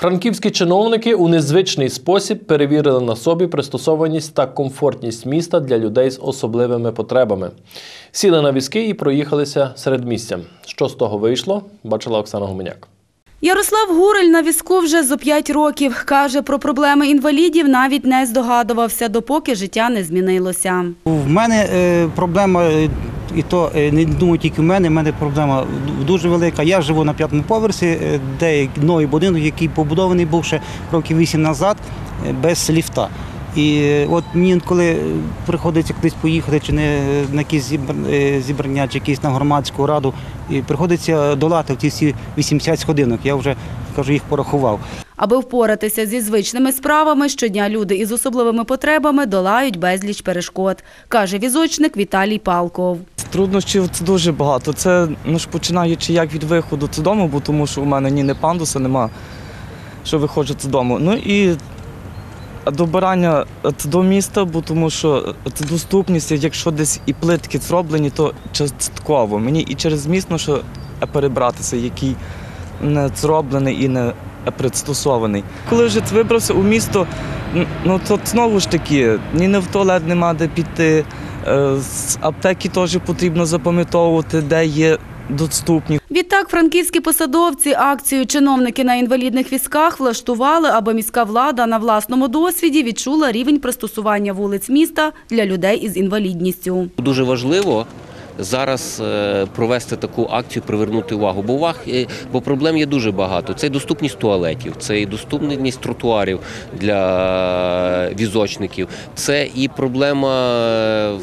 Франківські чиновники у незвичний спосіб перевірили на собі пристосованість та комфортність міста для людей з особливими потребами. Сіли на візки і проїхалися серед місця. Що з того вийшло, бачила Оксана Гуменяк. Ярослав Гурель на візку вже зо 5 років. Каже, про проблеми інвалідів навіть не здогадувався, допоки життя не змінилося. В мене е, проблема, е, і то е, не думаю тільки в мене, в мене проблема дуже велика. Я живу на п'ятому поверсі, е, де новий будинок, який побудований був ще років вісім назад, е, без ліфта. І от мені коли приходиться кудись поїхати, чи не на якісь зібрання, чи якісь на громадську раду, і приходиться долати ті всі 80 сходинок. Я вже кажу, їх порахував. Аби впоратися зі звичними справами, щодня люди із особливими потребами долають безліч перешкод, каже візочник Віталій Палков. Труднощів це дуже багато. Це ну ж починаючи як від виходу з дому, бо тому що у мене ні не пандуса нема, що виходжу з дому. Ну і добирання до міста, бо тому що це доступність, якщо десь і плитки зроблені, то частково. Мені і через міст, ну, що перебратися, який не зроблений і не пристосований. Коли вже вибрався у місто, ну то знову ж таки, ні не в туалет нема де піти. Е, З аптеки теж потрібно запам'ятовувати, де є доступні. Відтак франківські посадовці акцію чиновники на інвалідних візках влаштували, аби міська влада на власному досвіді відчула рівень пристосування вулиць міста для людей із інвалідністю. Дуже важливо зараз е, провести таку акцію, привернути увагу. Бо уваг, е, бо проблем є дуже багато. Це і доступність туалетів, це і доступність тротуарів для візочників, це і проблема е,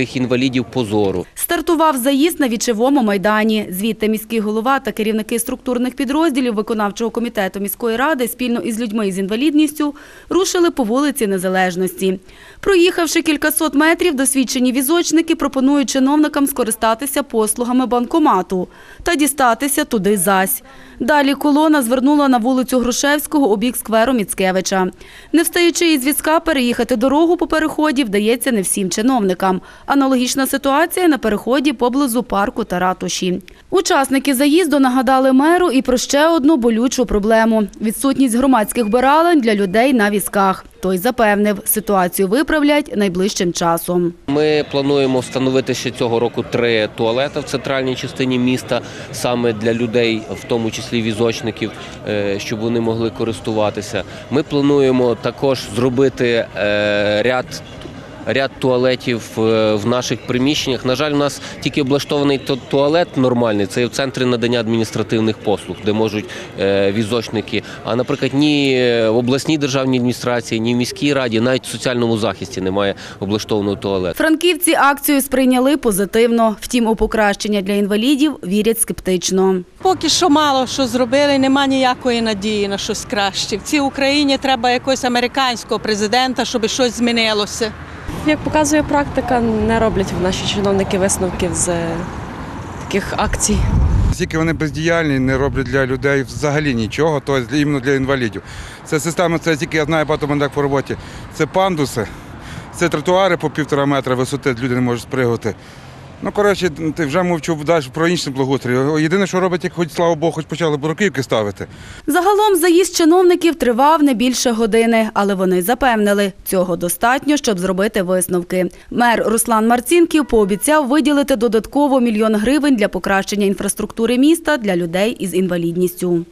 тих інвалідів по зору. Стартував заїзд на вічевому майдані. Звідти міський голова та керівники структурних підрозділів виконавчого комітету міської ради спільно із людьми з інвалідністю рушили по вулиці Незалежності. Проїхавши кількасот метрів, досвідчені візочники пропонують чиновникам скористатися послугами банкомату та дістатися туди зась. Далі колона звернула на вулицю Грушевського у бік скверу Міцкевича. Не встаючи із візка, переїхати дорогу по переході вдається не всім чиновникам. Аналогічна ситуація на переході поблизу парку та ратуші. Учасники заїзду нагадали меру і про ще одну болючу проблему – відсутність громадських биралень для людей на візках. Той запевнив, ситуацію виправлять найближчим часом. Ми плануємо встановити ще цього року три туалети в центральній частині міста, саме для людей, в тому числі візочників, е, щоб вони могли користуватися. Ми плануємо також зробити е, ряд. Ряд туалетів е, в наших приміщеннях. На жаль, у нас тільки облаштований ту- туалет нормальний. Це в центрі надання адміністративних послуг, де можуть е, візочники. А наприклад, ні в обласній державній адміністрації, ні в міській раді, навіть в соціальному захисті немає облаштованого туалету. Франківці акцію сприйняли позитивно. Втім, у покращення для інвалідів вірять скептично. Поки що мало що зробили, нема ніякої надії на щось краще. В цій Україні треба якогось американського президента, щоб щось змінилося. Як показує практика, не роблять наші чиновники висновків з е, таких акцій. Тільки вони бездіяльні, не роблять для людей взагалі нічого, то іменно для інвалідів. Це система, це тільки я знаю багато мене по роботі. Це пандуси, це тротуари по півтора метра висоти, люди не можуть спригати. Ну, коротше, ти вже мовчу далі про інший благоустрій. Єдине, що робить, як хоч слава Богу, хоч почали буроківки ставити. Загалом заїзд чиновників тривав не більше години, але вони запевнили, цього достатньо, щоб зробити висновки. Мер Руслан Марцінків пообіцяв виділити додатково мільйон гривень для покращення інфраструктури міста для людей із інвалідністю.